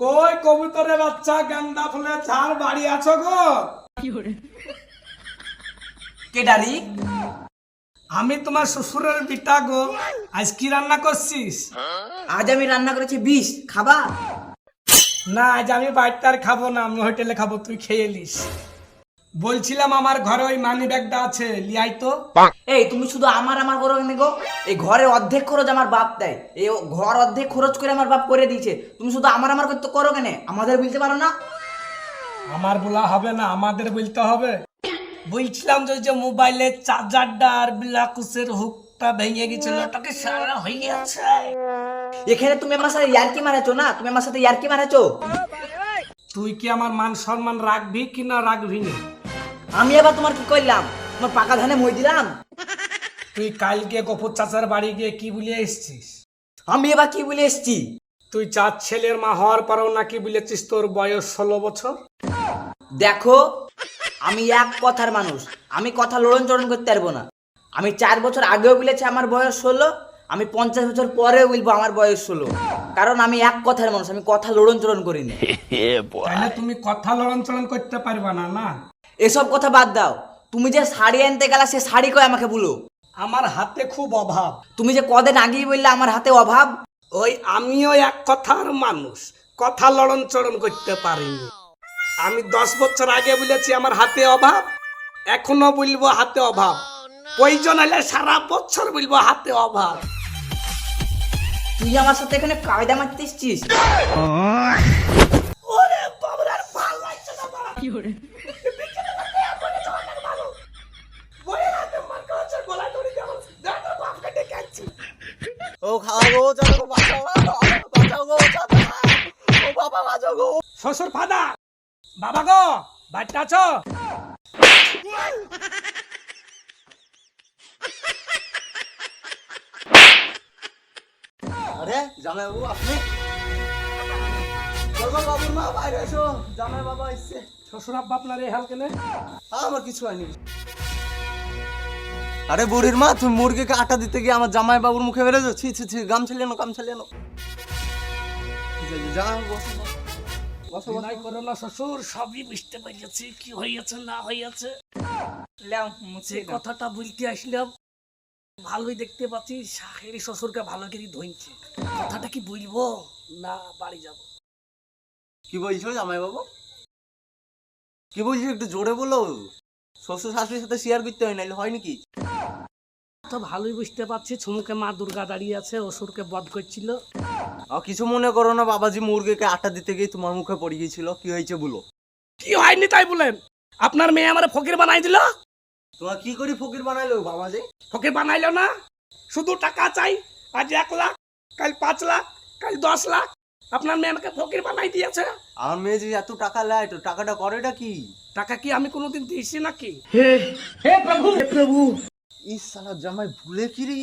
কই কবুতরের বাচ্চা? গেন্দা ফুলে ছাড় বাড়ি আছো গো। কে কেডারি আমি তোমার শ্বশুরের বিটা গো। আজ কি রান্না করছিস? আজ আমি রান্না করেছি বিষ। খাবা? না আজ আমি বাইরটার আর খাব না আমি হোটেলে খাব তুই খেয়ে এলিস বলছিলাম আমার ঘরে ওই মানি ব্যাগটা আছে লিয়াই তো। এই তুমি শুধু আমার আমার করো কেন গো? এই ঘরের অর্ধেক খরচ আমার বাপ দেয়। এই ঘর অর্ধেক খরচ করে আমার বাপ করে দিয়েছে। তুমি শুধু আমার আমার করতে করো কেন? আমাদের বলতে পারো না। আমার বলা হবে না আমাদের বলতে হবে। বলছিলাম যে যে মোবাইলের চার্জারটা আর বিলাকুসের হুকটা ভেঙে গেছিল ওটাকে সারা হয়ে গেছে। এখানে তুমি আমার সাথে ইয়ার্কি মারাছো না? তুমি আমার সাথে ইয়ার্কি মারাছো তুই কি আমার মান সম্মান রাখবি কি না রাখবি না? আমি এবার তোমার কি করলাম তোমার পাকা ধানে মই দিলাম? তুই কালকে গফুর চাচার বাড়ি গিয়ে কি বলে এসছিস? আমি এবার কি বলে এসছি? তুই চার ছেলের মা হওয়ার পরেও নাকি বলেছিস তোর বয়স ষোলো বছর? দেখো আমি এক কথার মানুষ। আমি কথা লড়ন চড়ন করতে পারব না। আমি চার বছর আগেও বলেছি আমার বয়স ষোলো আমি পঞ্চাশ বছর পরেও বলব আমার বয়স ষোলো। কারণ আমি এক কথার মানুষ আমি কথা লড়ন চড়ন করি না। তাহলে তুমি কথা লড়ন চড়ন করতে পারবা না না? এসব কথা বাদ দাও। তুমি যে শাড়ি আনতে গেলা সে শাড়ি কয় আমাকে বলো? আমার হাতে খুব অভাব। তুমি যে কদিন আগেই বললে আমার হাতে অভাব? ওই আমিও এক কথার মানুষ। কথা লড়ন চড়ন করতে পারিনি। আমি দশ বছর আগে বলেছি আমার হাতে অভাব। এখনও বলব হাতে অভাব। প্রয়োজন হলে সারা বছর বলব হাতে অভাব। তুই আমার সাথে এখানে কায়দা মারতে এসছিস? ওরে বাবার আর ভালো লাগছে না বাবা। বইয়ের হাতে মার খাওয়াচ্ছে, গলায় দড়ি দিয়ে আমার- দেখ তোর বাপকে ডেকে আনছি। ও খাওয়া গো বাঁচাও বাঁচাও গো ও বাবা বাঁচাও গো। শ্বশুর ফাদা বাবা গো বাড়িতে আছো? আরে জামাই বাবু আপনি? চলো বাবুর মা বাইরে এসো। জামাই বাবা এসছে। শ্বশুর আব্বা আপনার এই হাল কেনে আমার কিছু হয়নি। আরে বুড়ির মা তুমি মুরগিকে আটা দিতে গিয়ে আমার জামাই বাবুর মুখে বেরোছো ছি ছি ছি গাম ছেলে গাম ছেলে বসো, নাই করো না শ্বশুর সবই বুঝতে পেরেছি। কি হয়েছে না হয়েছে যে কথাটা বলতে আসলাম ভালোই দেখতে পাচ্ছি শাহেরি শ্বশুরকে ভালো করে ধইছে। কথাটা কি বলব? না বাড়ি যাব। কি বলছো জামাই বাবু কি বলছো একটু জোরে বলো। শ্বশুর শাশুড়ির সাথে শেয়ার করতে হয় নাহলে হয় নাকি? তো ভালোই বুঝতে পারছি ছুমুকে মা দুর্গা দাঁড়িয়ে আছে অসুরকে বধ করছিল। আর কিছু মনে করো না বাবাজি মুরগিকে আটা দিতে গিয়ে তোমার মুখে পড়ে গিয়েছিল। কি হয়েছে বলো? কি হয়নি তাই বলেন? আপনার মেয়ে আমার ফকির বানাই দিল? তোমার কি করে ফকির বানাইলো বাবাজি? ফকির বানাইলো না? শুধু টাকা চাই আজ এক লাখ কাল পাঁচ লাখ কাল দশ লাখ। আপনার মেয়ে আমাকে ফকির বানাই দিয়েছে। আমার মেয়ে যে এত টাকা নেয় তো টাকাটা করেটা কি? টাকা কি আমি কোনোদিন দিয়েছি নাকি? ইস সালা জামাই ভুলে কি রে